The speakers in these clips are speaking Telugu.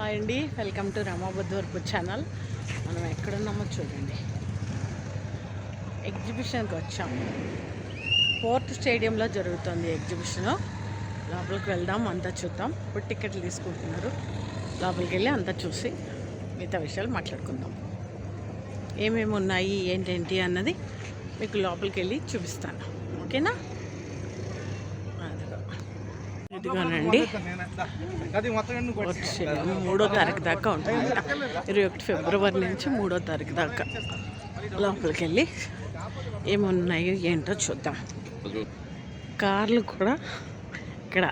హాయ్ అండి. వెల్కమ్ టు రమాబద్వర్పు ఛానల్. మనం ఎక్కడున్నామో చూడండి. ఎగ్జిబిషన్కి వచ్చాము పోర్ట్ స్టేడియంలో జరుగుతుంది ఎగ్జిబిషన్. లోపలికి వెళ్దాం అంతా చూద్దాం. ఇప్పుడు టికెట్లు తీసుకుంటున్నారు. లోపలికి వెళ్ళి అంతా చూసి మిగతా విషయాలు మాట్లాడుకుందాం. ఏమేమి ఉన్నాయి ఏంటేంటి అన్నది మీకు లోపలికి వెళ్ళి చూపిస్తాను. ఓకేనా? ఇదిగోనండి. మూడో తారీఖు దాకా ఉంటుందంట. ఇరవై ఒకటి ఫిబ్రవరి నుంచి మూడో తారీఖు దాకా. లోపలికి వెళ్ళి ఏమున్నాయో ఏంటో చూద్దాం. కార్లు కూడా ఇక్కడ.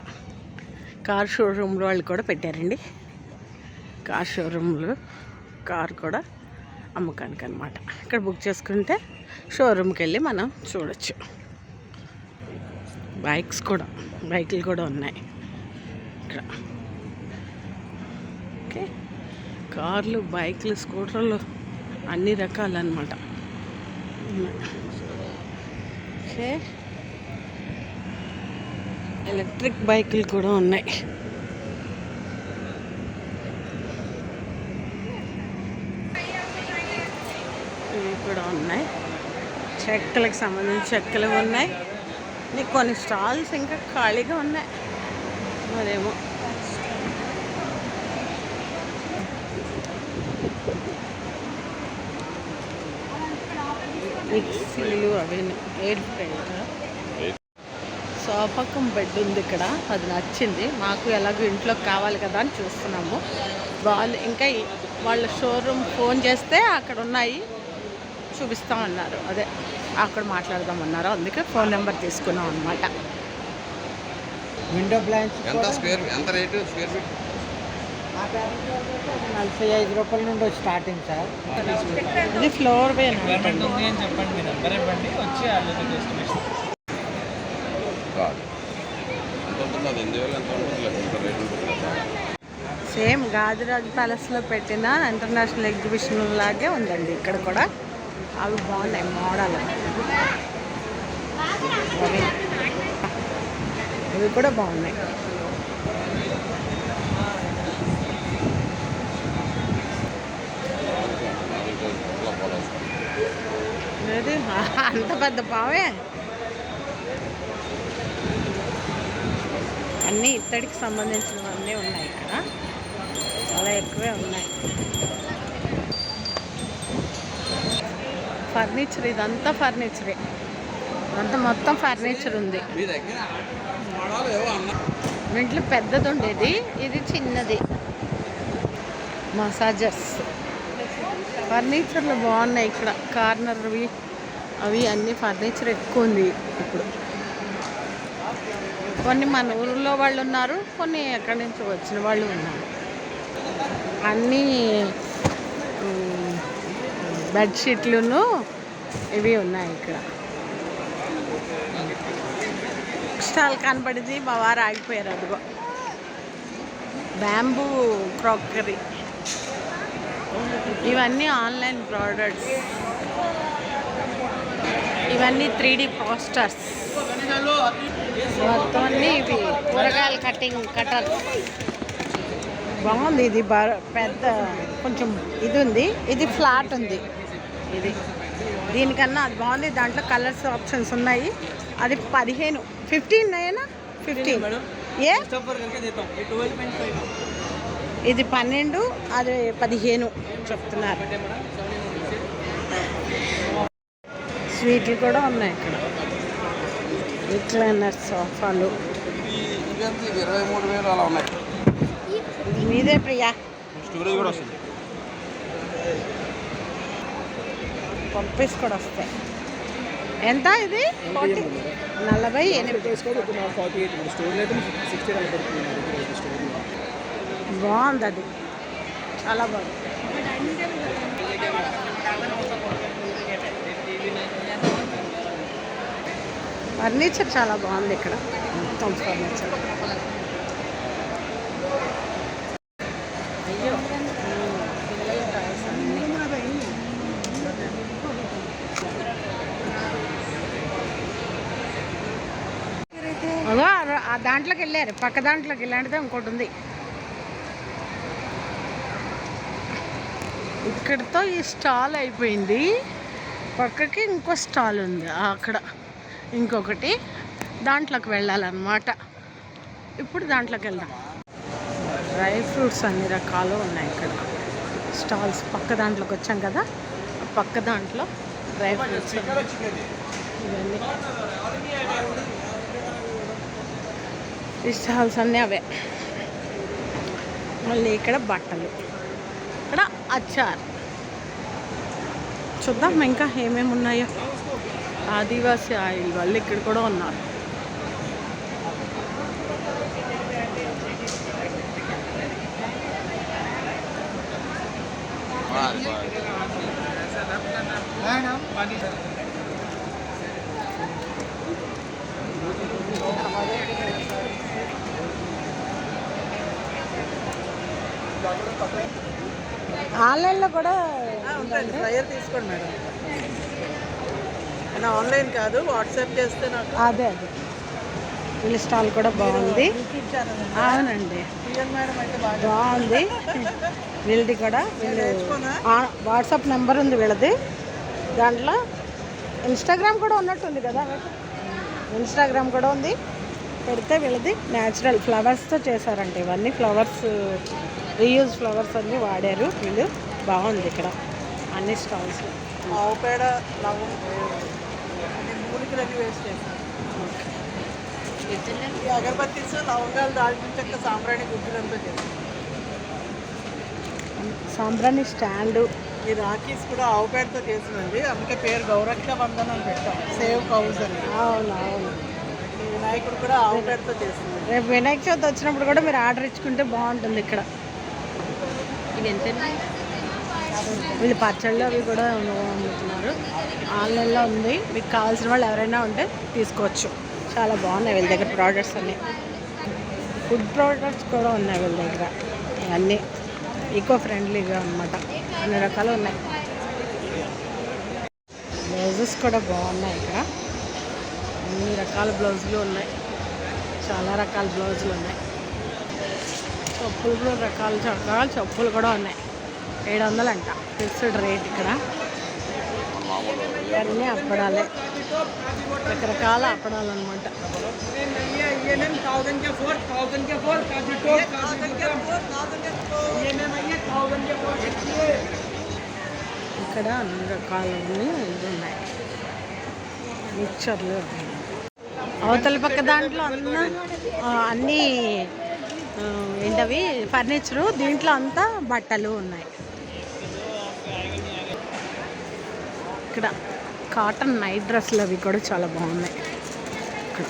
కార్ షోరూంలో వాళ్ళు కూడా పెట్టారండి. కార్ షోరూంలో కార్ కూడా అమ్మకానికి అనమాట ఇక్కడ బుక్ చేసుకుంటే షోరూమ్కి వెళ్ళి మనం చూడొచ్చు. బైక్స్ కూడా. బైకులు కూడా ఉన్నాయి. ఇక్కడ. ఓకే. కార్లు బైక్లు స్కూటర్లు అన్ని రకాలన్నమాట. ఓకే. ఎలక్ట్రిక్ బైకులు కూడా ఉన్నాయి. ఇవి కూడా ఉన్నాయి. చెక్కలకు సంబంధించి చెక్కలు ఉన్నాయి. నీకు కొన్ని స్టాల్స్ ఇంకా ఖాళీగా ఉన్నాయి. మరేమో. మిక్సీలు అవి ఎయిర్ ఫ్రైర్ సోఫాకం బెడ్ ఉంది ఇక్కడ. అది నచ్చింది. మాకు ఎలాగో ఇంట్లో కావాలి కదా అని చూస్తున్నాము. వాళ్ళు ఇంకా వాళ్ళ షోరూమ్ ఫోన్ చేస్తే అక్కడ ఉన్నాయి. చూపిస్తామన్నారు అదే. అక్కడ మాట్లాడదామన్నారు అందుకే ఫోన్ నెంబర్ తీసుకున్నాం అనమాట విండో బ్లాంచ్ ఎంత స్క్వేర్ ఎంత రేటు స్క్వేర్ ఫీట్? నలభై ఐదు రూపాయల నుండి స్టార్టింగ్ సార్. ఇది ఫ్లోర్ వే రిక్వైర్మెంట్ ఉంది అని చెప్పండి మీ నెంబర్ ఇవ్వండి వచ్చి ఆలోచన ఎస్టిమేషన్ కాదు. ఎంత ఉంటుందో అది ఎనిమిది వేలు ఎంత ఉంటుంది లేదు ఎంత రేట్ ఉంటుంది కదా సేమ్ గాజురాజ్ ప్యాలెస్లో పెట్టిన ఇంటర్నేషనల్ ఎగ్జిబిషన్ లాగే ఉందండి ఇక్కడ కూడా. అవి బాగున్నాయి మోడల్. అవి ఇవి కూడా బాగున్నాయి. అంత పెద్ద పావే? అన్నీ ఇత్తడికి సంబంధించినవన్నీ ఉన్నాయి ఇక్కడ. చాలా ఎక్కువే ఉన్నాయి. ఫర్నిచర్ ఇదంతా ఫర్నిచరే. ఇదంతా మొత్తం ఫర్నిచర్ ఉంది. దీంట్లో పెద్దది ఉండేది ఇది చిన్నది. మసాజర్స్. ఫర్నిచర్లు బాగున్నాయి ఇక్కడ. కార్నర్వి అవి అన్ని ఫర్నిచర్ ఎక్కువ ఉంది ఇప్పుడు. కొన్ని మన ఊరిలో వాళ్ళు ఉన్నారు కొన్ని ఎక్కడి నుంచి వచ్చిన వాళ్ళు ఉన్నారు. అన్నీ బెడ్షీట్లును ఇవి ఉన్నాయి ఇక్కడ. స్టాల్ కనపడింది మా వారు ఆగిపోయారు అదిగో. Bamboo crockery. ఇవన్నీ ఆన్లైన్ ప్రోడక్ట్స్. ఇవన్నీ త్రీ డి పోస్టర్స్. మొత్తం అన్నీ ఇవి. కూరగాయల కటింగ్ కటర్స్. బాగుంది. ఇది బా- పెద్ద కొంచెం ఇది ఉంది ఇది ఫ్లాట్ ఉంది. ఇది. దీనికన్నా అది బాగుంది. దాంట్లో కలర్స్ ఆప్షన్స్ ఉన్నాయి. అది పదిహేను ఫిఫ్టీన్ అయినా ఫిఫ్టీన్. ఏ? ఇది పన్నెండు అది పదిహేను చెప్తున్నారు. స్వీట్లు కూడా ఉన్నాయి ఇక్కడ. రిక్లైనర్ సోఫాలు. ఇరవై మూడు వేలు అలా ఉన్నాయి. మీదే ప్రియా. స్టోరేజ్ కూడా వస్తుంది. కూడా వస్తాయి. ఎంత ఇది? ఫార్టీ నలభై ఎనిమిది. బాగుంది అది. చాలా బాగుంది. ఫర్నిచర్ చాలా బాగుంది ఇక్కడ. మొత్తం ఫర్నిచర్ అయ్యో పిల్లల టాయ్స్ అన్నీ అగో ఆ- ఆ దాంట్లోకి వెళ్ళారు. పక్క దాంట్లోకి ఇలాంటిదే ఇంకోటి ఉంది. ఇక్కడితో ఈ స్టాల్ అయిపోయింది. పక్కకి ఇంకో స్టాల్ ఉంది. అక్కడ ఇంకొకటి దాంట్లోకి వెళ్ళాలన్నమాట. ఇప్పుడు దాంట్లోకి వెళ్దాం. డ్రై ఫ్రూట్స్ అన్ని రకాలు ఉన్నాయి ఇక్కడ. స్టాల్స్ పక్క దాంట్లోకి వచ్చాం కదా? పక్క దాంట్లో డ్రై ఫ్రూట్స్ ఇవన్నీ. ఈ అన్నీ అవే. మళ్ళీ ఇక్కడ బట్టలు. ఇక్కడ అచ్చార్ చూద్దాం ఇంకా ఏమేమి ఉన్నాయో. ఆదివాసీ ఆయిల్ వాళ్ళు ఇక్కడ కూడా ఉన్నారు. మేడం. ఆన్లైన్లో కూడా ఉంటుంది ఫ్లయర్ తీసుకోండి మేడం. ఆన్లైన్ కాదు వాట్సాప్ చేస్తే నాకు. అదే అదే. వీళ్ళ స్టాల్ కూడా బాగుంది. అవునండి. బాగుంది. వీళ్ళది కూడా వీళ్ళు వాట్సాప్ నెంబర్ ఉంది వీళ్ళది. దాంట్లో ఇన్స్టాగ్రామ్ కూడా ఉన్నట్టుంది కదా. ఇన్స్టాగ్రామ్ కూడా ఉంది. పెడితే వీళ్ళది న్యాచురల్ ఫ్లవర్స్తో చేశారంట ఇవన్నీ. ఫ్లవర్స్ రీయూజ్ ఫ్లవర్స్ అన్నీ వాడారు వీళ్ళు. బాగుంది ఇక్కడ. అన్ని స్టాల్స్ ఆవు పేడ లవం మూలికలన్నీ వేస్ట్ అగరబత్తీస్ లవంగాలు దాల్చిన చెక్క సాంబ్రాణి గుడ్డులంతా చేశాను సాంబ్రాణి స్టాండు ఈ రాఖీస్ కూడా ఆవు పేడతో చేసినది అందుకే పేరు గౌరక్ష బంధన్ అని పెట్టాం. సేవ్ కౌజ్ అని. అవును అవును వినాయకుడు కూడా చేసింది రేపు వినాయక చవితి వచ్చినప్పుడు కూడా మీరు ఆర్డర్ ఇచ్చుకుంటే బాగుంటుంది ఇక్కడ. వీళ్ళు పచ్చళ్ళు అవి కూడా అమ్ముతున్నారు. ఆన్లైన్లో ఉంది. మీకు కావాల్సిన వాళ్ళు ఎవరైనా ఉంటే తీసుకోవచ్చు. చాలా బాగున్నాయి వీళ్ళ దగ్గర ప్రోడక్ట్స్ అన్నీ. ఫుడ్ ప్రోడక్ట్స్ కూడా ఉన్నాయి వీళ్ళ దగ్గర. అన్నీ ఈకో ఫ్రెండ్లీగా అనమాట అన్ని రకాలు ఉన్నాయి. బ్లౌజెస్ కూడా బాగున్నాయి ఇక్కడ. అన్ని రకాల బ్లౌజులు ఉన్నాయి. చాలా రకాల బ్లౌజులు ఉన్నాయి. చెప్పులు కూడా రకాల రకాల చెప్పులు కూడా ఉన్నాయి. ఏడు వందలు అంట ఫిక్స్డ్ రేట్ ఇక్కడ. అన్నీ అప్పడాలే. రకరకాల అప్పడాలు అనమాట ఇక్కడ అన్ని రకాలన్నీ ఇది ఉన్నాయి. మిక్చర్లు ఉన్నాయి అవతల పక్క దాంట్లో అన్న అన్నీ ఏంటవి? ఫర్నిచరు దీంట్లో అంతా బట్టలు ఉన్నాయి. ఇక్కడ కాటన్ నైట్ డ్రెస్సులు అవి కూడా చాలా బాగున్నాయి. అన్ని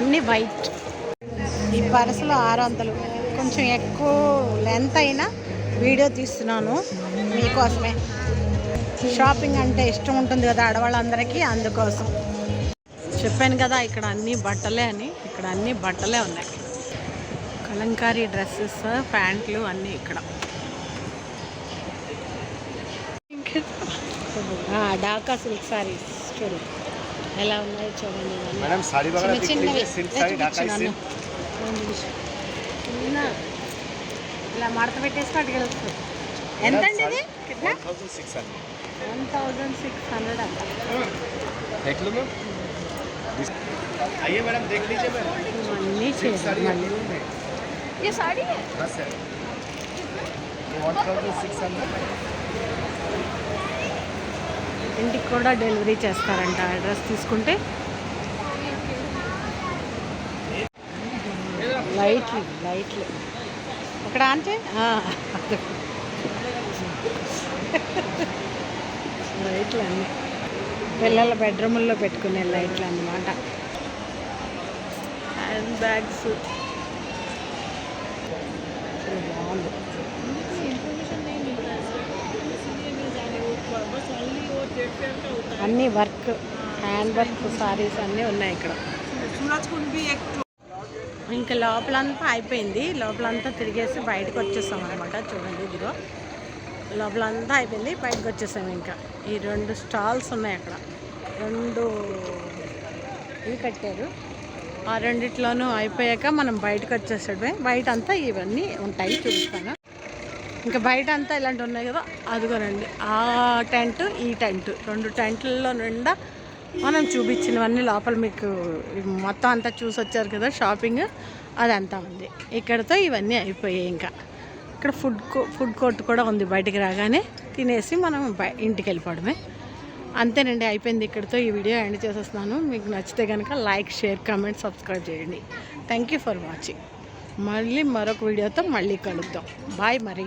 అన్నీ వైట్. ఈ పరసలు ఆరు వందలు కొంచెం ఎక్కువ లెంత్ అయినా వీడియో తీస్తున్నాను మీకోసమే. షాపింగ్ అంటే ఇష్టం ఉంటుంది కదా ఆడవాళ్ళందరికీ అందుకోసం. చెప్పాను కదా ఇక్కడ అన్ని బట్టలే అని. ఇక్కడ అన్ని బట్టలే ఉన్నాయి. కలంకారీ డ్రెస్సెస్ ప్యాంట్లు అన్నీ ఇక్కడ. డాకా సిల్క్ సారీస్ చూడు. ఎలా ఉన్నాయి చూడండి. చిన్నవి. చిన్న ఇలా మడత పెట్టేసి అడిగెళ్ళచ్చు ఎంత అండి ఇది? One thousand six hundred. అంట. आइए मैडम देख लीजिए मैम ఇవన్నీ చేయాలి మళ్ళీ ये साड़ी है हाँ sir one thousand six hundred ఇంటికి కూడా డెలివరీ చేస్తారంట అడ్రస్ తీసుకుంటే లైట్లు లైట్లు అక్కడ అంటే లైట్లు అన్నీ పిల్లల బెడ్రూముల్లో పెట్టుకునే లైట్లు అనమాట హ్యాండ్ బ్యాగ్స్ బాగుంది. అన్ని వర్క్ హ్యాండ్ వర్క్ సారీస్ అన్నీ ఉన్నాయి ఇక్కడ. ఇంకా లోపలంతా అయిపోయింది. లోపలంతా తిరిగేసి బయటకు వచ్చేస్తాం అనమాట చూడండి ఇదిగో. లోపల అంతా అయిపోయింది. బయటకు వచ్చేసాము ఇంకా. ఈ రెండు స్టాల్స్ ఉన్నాయి అక్కడ. రెండు ఇవి కట్టారు. ఆ రెండిట్లోనూ అయిపోయాక మనం బయటకు వచ్చేసాడు బయట అంతా ఇవన్నీ ఉంటాయి చూపిస్తాను. ఇంకా బయట అంతా ఇలాంటివి ఉన్నాయి కదా అదిగోనండి. ఆ టెంట్ ఈ టెంట్. రెండు టెంట్లలో నిండా మనం చూపించినవన్నీ లోపల మీకు మొత్తం అంతా చూసి వచ్చారు కదా షాపింగ్. అదంతా ఉంది. ఇక్కడతో ఇవన్నీ అయిపోయాయి ఇంకా. ఇక్కడ ఫుడ్ ఫుడ్ కోర్ట్ కూడా ఉంది బయటికి రాగానే. తినేసి మనం ఇంటికి వెళ్ళిపోవడమే. అంతేనండి అయిపోయింది ఇక్కడితో ఈ వీడియో ఎండ్ చేసేస్తున్నాను. మీకు నచ్చితే కనుక లైక్ షేర్ కామెంట్ సబ్స్క్రైబ్ చేయండి. Thank you for watching. మళ్ళీ మరొక వీడియోతో మళ్ళీ కలుద్దాం. బాయ్ మరి.